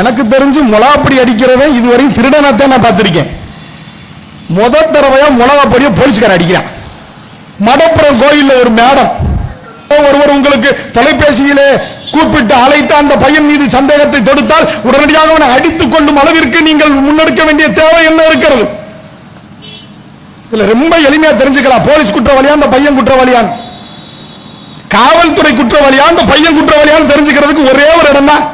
எனக்கு தெரிஞ்சு மிளகாப்பொடி அடிக்கிறவன் இதுவரையும் திருடனாத்தான் நான் பார்த்திருக்கேன். முத தடவையா மிளகாப்பொடியை போலீஸ்காரன் அடிக்கிறான். மடப்புறம் கோயில்ல ஒரு மேடம். ஒருவர் உங்களுக்கு தொலைபேசியிலே கூப்பிட்டு அழைத்து அந்த பையன் மீது சந்தேகத்தை தொடுத்தால் உடனடியாக அவனை அடித்துக் கொள்ளும் அளவிற்கு நீங்கள் முன்னெடுக்க வேண்டிய தேவை என்ன இருக்கிறது? இதுல ரொம்ப எளிமையா தெரிஞ்சுக்கலாம். போலீஸ் குற்றவாளியா அந்த பையன் குற்றவாளியான் காவல்துறை குற்றவாளியா அந்த பையன் குற்றவாளியான்னு தெரிஞ்சுக்கிறதுக்கு ஒரே ஒரு இடம் தான்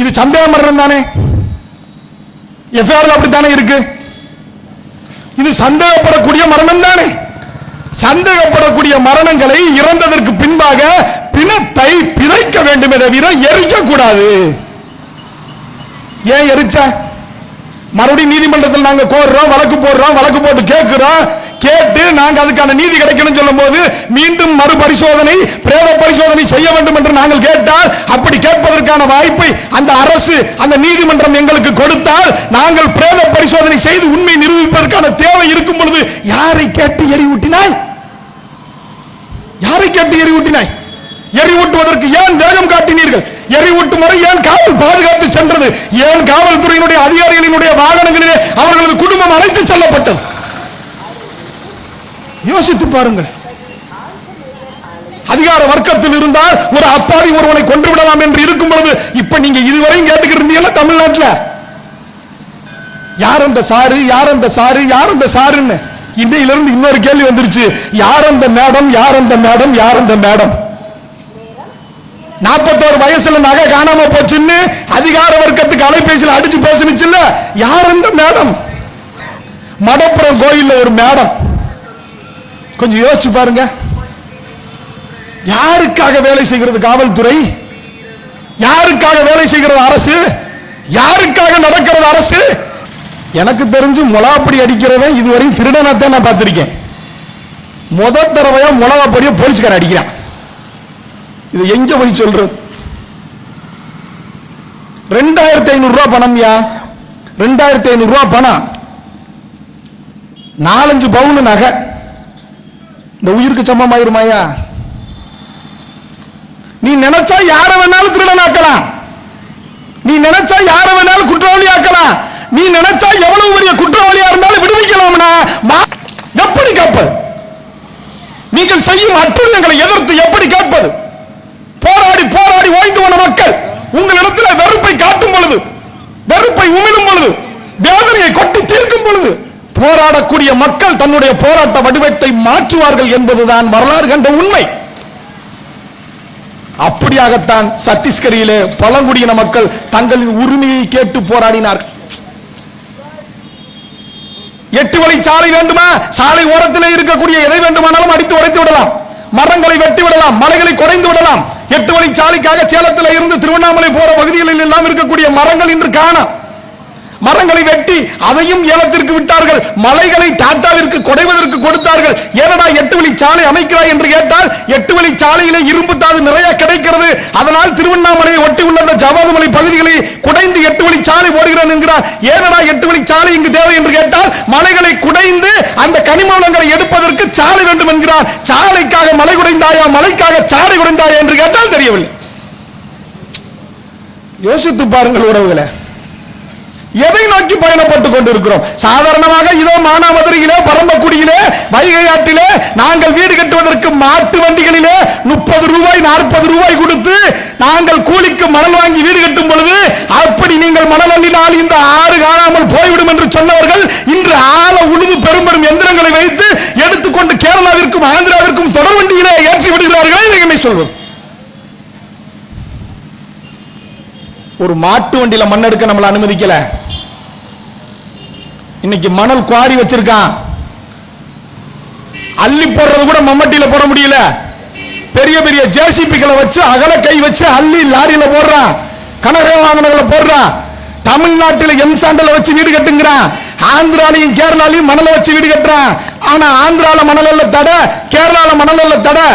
இது சந்தேக மரணம் தானே? எஃப்ஐஆர் அப்படித்தானே இருக்கு? இது சந்தேகப்படக்கூடிய மரணம் தானே? சந்தேகப்படக்கூடிய மரணங்களை இறந்ததற்கு பின்பாக பிணத்தை பிதைக்க வேண்டுமே தவிர எரிக்க கூடாது ஏன் எரிச்ச? மறுபடியும் நீதிமன்றத்தில் நாங்க கோர்றோம் வழக்கு போடுறோம் வழக்கு போட்டு கேட்கிறோம் கேட்டு நாங்கள் அதுக்கான நீதி கிடைக்கணும் சொல்லும் போது மீண்டும் மறுபரிசோதனை பிரேத பரிசோதனை செய்ய வேண்டும் என்று நாங்கள் கேட்டால் அப்படி கேட்பதற்கான வாய்ப்பை அந்த அரசு அந்த நீதிமன்றம் எங்களுக்கு கொடுத்தால் நாங்கள் பிரேத பரிசோதனை செய்து உண்மை நிரூபிப்பதற்கான தேவை இருக்கும் பொழுது யாரை கேட்டு எரிவூட்டினாய் யாரை கேட்டு எரிவூட்டினாய் எரிவூட்டுவதற்கு ஏன் வேகம் காட்டினீர்கள்? எரிவூட்டு முறை ஏன் காவல் பாதுகாத்து சென்றது? ஏன் காவல்துறையினுடைய அதிகாரிகளினுடைய வாகனங்களிலே அவர்களது குடும்பம் அழைத்து செல்லப்பட்டது? யோசித்து பாருங்கள். அதிகார வர்க்கத்தில் இருந்தால் ஒரு அப்பாவி ஒருவனை கொன்று விடலாம் என்று இருக்கும் பொழுது இப்ப நீங்க இதுவரையும் கேட்டுக்கிட்டு இருந்தீங்கல்ல தமிழ்நாட்டுல? யார் அந்த சாரு யார் அந்த சாரு யார் அந்த சாருன்னு? இன்னையில இருந்து இன்னொரு கேள்வி வந்துருச்சு. யார் அந்த மேடம் யார் அந்த மேடம் யார் அந்த மேடம்? நாற்பத்தோரு வயசுல நகை காணாம போச்சுன்னு அதிகார வர்க்கத்துக்கு அலைபேசியில் அடிச்சு பேசுனுச்சுல்ல? யார் அந்த மேடம்? மடப்புறம் கோயில்ல ஒரு மேடம். கொஞ்சம் யோசிச்சு பாருங்க. யாருக்காக வேலை செய்கிறது காவல்துறை? யாருக்காக வேலை செய்கிறது அரசு? யாருக்காக நடக்கிறது அரசு? எனக்கு தெரிஞ்சு மிளகாப்பொடி அடிக்கிறவன் இதுவரையும் திருடனாத்தான் நான் பார்த்திருக்கேன். முத தடவையா மிளகாப்பொடியை போலீஸ்காரன் அடிக்கிறான். இது எங்க போய் சொல்றது? ரெண்டாயிரத்தி ஐநூறு ரூபாய் பணம்யா ரெண்டாயிரத்தி ஐநூறு ரூபாய் பணம். நாலஞ்சு பவுன் நகை. இந்த உயிருக்கு சமம் ஆயிருமாயா நீ நினைச்சா யார வேணாலும் திருடனாக்கலாம். நீ நினைச்சா யார வேணாலும் குற்றவாளி ஆக்கலாம் நீ நினைச்சா எவ்வளவு பெரிய குற்றவாளியா இருந்தாலும் விடுவிக்கலாம்னா எப்படி கேட்பது? நீங்கள் செய்யும் அட்டுள்ளங்களை எதிர்த்து எப்படி கேட்பது? போராடி போராடி ஓய்ந்து போன மக்கள் உங்களிடத்தில் வெறுப்பை காட்டும் பொழுது வெறுப்பை உமிழும் பொழுது வேதனையை கொட்டி தீர்க்கும் பொழுது போராடக்கூடிய மக்கள் தன்னுடைய போராட்ட வடிவத்தை மாற்றுவார்கள் என்பதுதான் வரலாறு கண்ட உண்மை. அப்படியாகத்தான் சத்தீஸ்கரியிலே பழங்குடியின மக்கள் தங்களின் உரிமையை கேட்டு போராடினார்கள். எட்டு வழி சாலை வேண்டுமா? சாலை ஓரத்தில் இருக்கக்கூடிய எதை வேண்டுமானாலும் அடித்து உடைத்து விடலாம். மரங்களை வெட்டி விடலாம் மலைகளை குறைந்து விடலாம். எட்டு வழி சாலைக்காக சேலத்தில் இருந்து திருவண்ணாமலை போற பகுதிகளில் எல்லாம் இருக்கக்கூடிய மரங்கள் இன்று காணும். மரங்களை வெட்டி அதையும் ஏலத்திற்கு விட்டார்கள். மலைகளை டாட்டாவிற்கு குடைவதற்கு கொடுத்தார்கள். ஏனடா எட்டு வழி சாலை அமைக்கிறாய் என்று கேட்டால் எட்டு வழி சாலையிலே இரும்பு தாது நிறைய கிடைக்கிறது. அதனால் திருவண்ணாமலையை ஒட்டி உள்ள அந்த ஜவாதுமலை பகுதிகளை குடைந்து எட்டு வழி சாலை ஓடுகிறான் என்கிறார். ஏனடா எட்டு வழி சாலை இங்கு தேவை என்று கேட்டால் மலைகளை குடைந்து அந்த கனிம வளங்களை எடுப்பதற்கு சாலை வேண்டும் என்கிறார். சாலைக்காக மலை குடைந்தாயா மலைக்காக சாலை குடைந்தாயா என்று கேட்டால் தெரியவில்லை. யோசித்து பாருங்கள் உறவுகளை. எதை நோக்கி பயணப்பட்டுக் கொண்டிருக்கிறோம்? சாதாரணமாக இதோ மானாமதுரையிலே பரம்பக்குடியிலே வைகை ஆற்றிலே நாங்கள் வீடு கட்டுவதற்கு மாட்டு வண்டிகளிலே முப்பது ரூபாய் நாற்பது ரூபாய் கொடுத்து நாங்கள் கூலிக்கு மணல் வாங்கி வீடு கட்டும் பொழுது அப்படி நீங்கள் மணல் அள்ளினால் இந்த ஆறு காணாமல் போய்விடும் என்று சொன்னவர்கள் இன்று ஆழ உழுது பெரும் பெரும் எந்திரங்களை வைத்து எடுத்துக்கொண்டு கேரளாவிற்கும் ஆந்திராவிற்கும் தொடர் வண்டியிலே ஏற்றி விடுகிறார்களே இதை என்ன சொல்வது. ஒரு மாட்டு வண்டியில மண் எடுக்க நம்மளை அனுமதிக்கல. இன்னைக்கு மணல் குவாரி வச்சிருக்கான். அள்ளி போடுறது கூட மம்மட்டியில போட முடியல. பெரிய பெரிய ஜேசிபிகளை வச்சு அகல கை வச்சு அள்ளி லாரியில போடுறான். கனரக வாகனங்களை போடுறான். தமிழ்நாட்டில் எம் சாண்டல வச்சு வீடு கட்டுங்கிறான். ஆந்திராலையும் கேரளாலையும் மணலை வச்சு வீடு கட்டுறான். ஆனா ஆந்திரால மணல் இல்ல தடை கேரளால மணல் இல்ல தடை.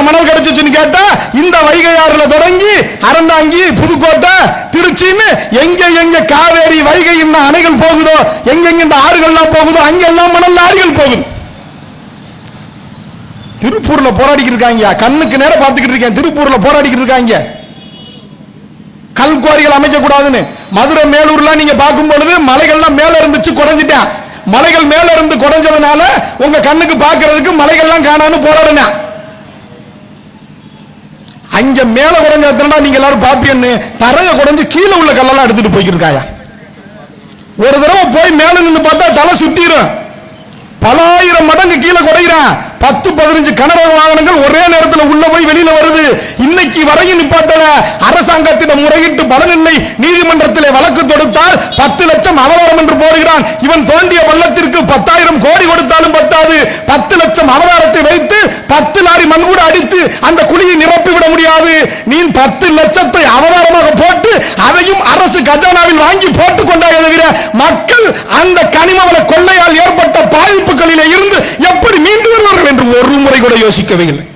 எங்கெல்லாம் மணல் கிடைச்சிச்சுன்னு கேட்டா இந்த வைகை ஆறுல தொடங்கி அறந்தாங்கி புதுக்கோட்டை திருச்சின்னு எங்க எங்க காவேரி வைகை இன்னும் அணைகள் போகுதோ எங்கெங்க இந்த ஆறுகள்லாம் போகுதோ அங்கெல்லாம் மணல் லாரிகள் போகுது. திருப்பூர்ல போராடிக்கிட்டு இருக்காங்க. கண்ணுக்கு நேரம் பார்த்துக்கிட்டு இருக்கேன். திருப்பூர்ல போராடிக்கிட்டு இருக்காங்க. கல்குவாரிகள் அமைக்க கூடாதுன்னு மதுரை மேலூர்லாம் நீங்க பார்க்கும் பொழுது மலைகள்லாம் மேல இருந்துச்சு குறைஞ்சிட்டேன் மலைகள் மேல இருந்து குறைஞ்சதுனால உங்க கண்ணுக்கு பார்க்கிறதுக்கு மலைகள்லாம் காணான்னு போராடினேன் அங்க மேல குறைஞ்சதுனா நீங்க எல்லாரும் பாப்பியன்னு தரைய குறைஞ்சு கீழே உள்ள கல்லெல்லாம் எடுத்துட்டு போய்க்கிருக்காயா? ஒரு தடவை போய் மேல நின்னு பார்த்தா தலை சுத்திரும். பலாயிரம் மடங்கு கீழே குறைகிறான் பத்து பதினஞ்சு கனரக வாகனங்கள் ஒரே நேரத்தில் உள்ள போய் வெளியில வருது. இன்னைக்கு வரையும் நிப்பாட்டல. அரசாங்கத்திடம் முறையிட்டு பலனில்லை. நீதிமன்றத்தில் வழக்கு தொடுத்தால் பத்து லட்சம் அபகாரம் என்று போடுகிறான். இவன் தோண்டிய பள்ளத்திற்கு பத்தாயிரம் கோடி கொடுத்தாலும் பத்தாது. பத்து லட்சம் அவதாரத்தை வைத்து பத்து லாரி மண் கூட அடித்து அந்த குழியை நிரப்பி விட முடியாது. நீ பத்து லட்சத்தை அவதாரமாக போட்டு அதையும் அரசு கஜானாவில் வாங்கி போட்டுக் கொண்டாய் தவிர மக்கள் அந்த கனிமவள கொள்ளையால் ஏற்பட்ட பாதிப்புகளிலே இருந்து எப்படி மீண்டு வருவார்கள் என்று ஒரு முறை கூட யோசிக்கவே இல்லை.